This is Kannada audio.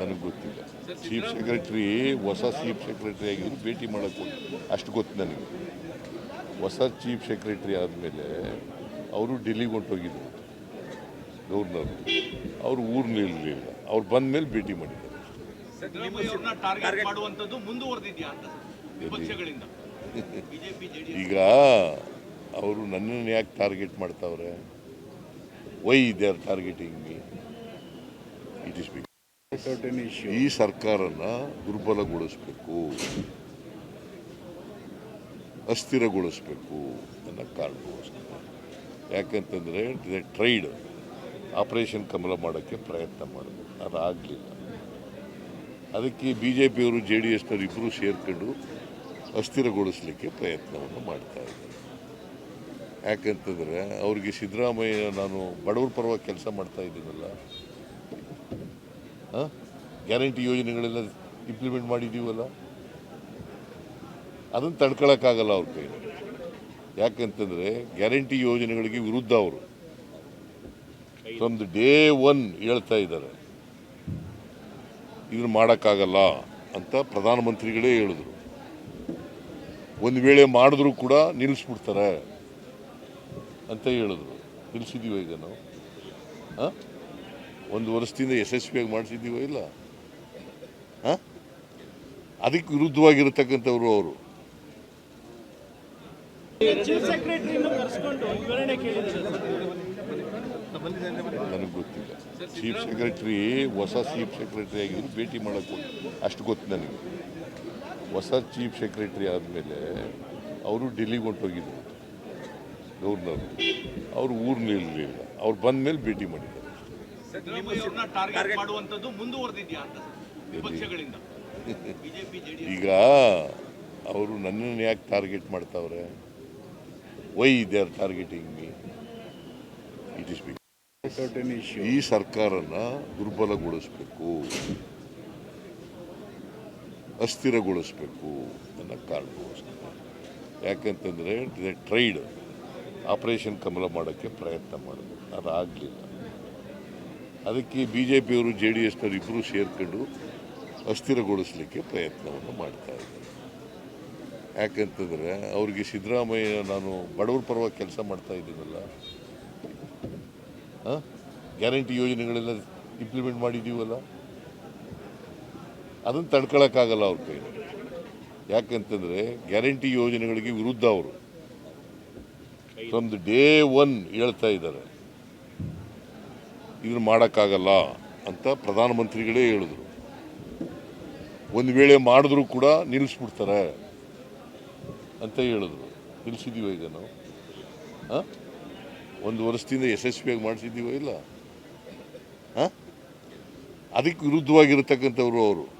ನನಗೆ ಗೊತ್ತಿಲ್ಲ. ಚೀಫ್ ಸೆಕ್ರೆಟರಿ ಹೊಸ ಚೀಫ್ ಸೆಕ್ರೆಟರಿ ಆಗಿದ್ರು ಭೇಟಿ ಮಾಡೋಕ್ಕೆ ಅಷ್ಟು ಗೊತ್ತು ನನಗೆ. ಹೊಸ ಚೀಫ್ ಸೆಕ್ರೆಟರಿ ಆದಮೇಲೆ ಅವರು ಡೆಲ್ಲಿಗೆ ಹೊಂಟೋಗಿದ್ರು. ಗವರ್ನರ್ ಅವರು ಊರಿನಲ್ಲಿರಲಿಲ್ಲ ಅವ್ರು ಬಂದ ಮೇಲೆ ಭೇಟಿ ಮಾಡಿದ್ದಾರೆ ಸಿದ್ದರಾಮಯ್ಯ ಟಾರ್ಗೆಟ್ ಮಾಡುವಂತದ್ದು ಮುಂದುವರೆದಿದ್ಯಾ ಅಂತ ವಿಪಕ್ಷಗಳಿಂದ ಬಿಜೆಪಿ ಈಗ ಅವರು ನನ್ನನ್ನು ಯಾಕೆ ಟಾರ್ಗೆಟ್ ಮಾಡ್ತಾವ್ರೆ? Why they are targeting me it is ಈ ಸರ್ಕಾರನ ದುರ್ಬಲಗೊಳಿಸಬೇಕು ಅಸ್ಥಿರಗೊಳಿಸಬೇಕು ನನ್ನ ಕಾರಣಕ್ಕೋಸ್ಕರ. ಯಾಕಂತಂದರೆ ಟ್ರೈಡ್ ಆಪರೇಷನ್ ಕಮಲ ಮಾಡೋಕ್ಕೆ ಪ್ರಯತ್ನ ಮಾಡಬೇಕು ಅದು ಆಗಲಿಲ್ಲ ಅದಕ್ಕೆ ಬಿ ಜೆ ಪಿಯವರು ಜೆ ಡಿ ಎಸ್ನವರು ಇಬ್ಬರು ಸೇರ್ಕೊಂಡು ಅಸ್ಥಿರಗೊಳಿಸಲಿಕ್ಕೆ ಪ್ರಯತ್ನವನ್ನು ಮಾಡ್ತಾ ಇದ್ದಾರೆ. ಯಾಕಂತಂದರೆ ಅವ್ರಿಗೆ ಸಿದ್ದರಾಮಯ್ಯ ನಾನು ಬಡವ್ರ ಪರವಾಗಿ ಕೆಲಸ ಮಾಡ್ತಾ ಇದ್ದೀನಲ್ಲ ಗ್ಯಾರಂಟಿ ಯೋಜನೆಗಳೆಲ್ಲ ಇಂಪ್ಲಿಮೆಂಟ್ ಮಾಡಿದ್ದೀವಲ್ಲ? ಅದನ್ನು ತಡ್ಕೊಳಕ್ಕಾಗಲ್ಲ ಅವ್ರ ಕೈ ಯಾಕಂತಂದರೆ ಗ್ಯಾರಂಟಿ ಯೋಜನೆಗಳಿಗೆ ವಿರುದ್ಧ ಅವರು. ಫ್ರಮ್ ದ ಡೇ ಒನ್ ಹೇಳ್ತಾ ಇದ್ದಾರೆ. ಇದನ್ನು ಮಾಡೋಕ್ಕಾಗಲ್ಲ ಅಂತ ಪ್ರಧಾನಮಂತ್ರಿಗಳೇ ಹೇಳಿದ್ರು. ಒಂದು ವೇಳೆ ಮಾಡಿದ್ರು ಕೂಡ ನಿಲ್ಲಿಸ್ಬಿಡ್ತಾರೆ. ಅಂತ ಹೇಳಿದ್ರು. ನಿಲ್ಲಿಸಿದ್ದೀವ ಈಗ ನಾವು? ಹಾಂ? ಒಂದು ವರ್ಷದಿಂದ ಯಶಸ್ವಿಯಾಗಿ ಮಾಡಿಸಿದ್ದೀವೋ ಇಲ್ಲ? ಹಾಂ? ಅದಕ್ಕೆ ವಿರುದ್ಧವಾಗಿರತಕ್ಕಂಥವ್ರು ಅವರು. ನನಗೆ ಗೊತ್ತಿಲ್ಲ. ಚೀಫ್ ಸೆಕ್ರೆಟರಿ ಹೊಸ ಚೀಫ್ ಸೆಕ್ರೆಟ್ರಿ ಆಗಿದ್ರು ಭೇಟಿ ಮಾಡೋಕ್ಕೆ ಅಷ್ಟು ಗೊತ್ತು ನನಗೆ. ಹೊಸ ಚೀಫ್ ಸೆಕ್ರೆಟ್ರಿ ಆದಮೇಲೆ ಅವರು ಡೆಲ್ಲಿಗೆ ಹೊಂಟೋಗಿದ್ರು. ಗವರ್ನರ್ ಅವರು ಊರಿನಲ್ಲಿರಲಿಲ್ಲ ಅವ್ರು ಬಂದ ಮೇಲೆ ಭೇಟಿ ಮಾಡಿದ್ದಾರೆ. ಈಗ ಅವರು ನನ್ನನ್ನು ಯಾಕೆ ಟಾರ್ಗೆಟ್ ಮಾಡ್ತಾವ್ರೆ? Why they are targeting me it is ಈ ಸರ್ಕಾರನ ದುರ್ಬಲಗೊಳಿಸಬೇಕು. ಅಸ್ಥಿರಗೊಳಿಸಬೇಕು ಅನ್ನೋ ಕಾರಣಕ್ಕೋಸ್ಕರ. ಯಾಕಂತಂದರೆ ಟ್ರೈಡ್ ಆಪರೇಷನ್ ಕಮಲ ಮಾಡೋಕ್ಕೆ ಪ್ರಯತ್ನ ಮಾಡಿದ್ರು ಅದಾಗಲಿಲ್ಲ. ಅದಕ್ಕೆ ಬಿ ಜೆ ಪಿಯವರು ಜೆ ಡಿ ಎಸ್ನವರು ಇಬ್ಬರು ಸೇರ್ಕೊಂಡು ಅಸ್ಥಿರಗೊಳಿಸಲಿಕ್ಕೆ ಪ್ರಯತ್ನವನ್ನು ಮಾಡ್ತಾ ಇದ್ದಾರೆ. ಯಾಕಂತಂದರೆ ಅವ್ರಿಗೆ ಸಿದ್ದರಾಮಯ್ಯ ನಾನು ಬಡವ್ರ ಪರವಾಗಿ ಕೆಲಸ ಮಾಡ್ತಾ ಇದ್ದೀನಲ್ಲ. ಗ್ಯಾರಂಟಿ ಯೋಜನೆಗಳೆಲ್ಲ ಇಂಪ್ಲಿಮೆಂಟ್ ಮಾಡಿದ್ದೀವಲ್ಲ? ಅದನ್ನು ತಡ್ಕೊಳಕ್ಕಾಗಲ್ಲ ಅವ್ರ ಕೈ ಯಾಕಂತಂದರೆ ಗ್ಯಾರಂಟಿ ಯೋಜನೆಗಳಿಗೆ ವಿರುದ್ಧ ಅವರು. ಫ್ರಮ್ ದ ಡೇ ಒನ್ ಹೇಳ್ತಾ ಇದ್ದಾರೆ. ಇದನ್ನು ಮಾಡೋಕ್ಕಾಗಲ್ಲ ಅಂತ ಪ್ರಧಾನಮಂತ್ರಿಗಳೇ ಹೇಳಿದ್ರು. ಒಂದು ವೇಳೆ ಮಾಡಿದ್ರು ಕೂಡ ನಿಲ್ಲಿಸ್ಬಿಡ್ತಾರೆ ಅಂತ ಹೇಳಿದ್ರು. ನಿಲ್ಲಿಸಿದ್ದೀವ ಈಗ ನಾವು? ಹಾಂ? ಒಂದು ವರ್ಷದಿಂದ ಯಶಸ್ವಿಯಾಗಿ ಮಾಡಿಸಿದ್ದೀವೋ ಇಲ್ಲ? ಹಾಂ? ಅದಕ್ಕೆ ವಿರುದ್ಧವಾಗಿರತಕ್ಕಂಥವ್ರು ಅವರು.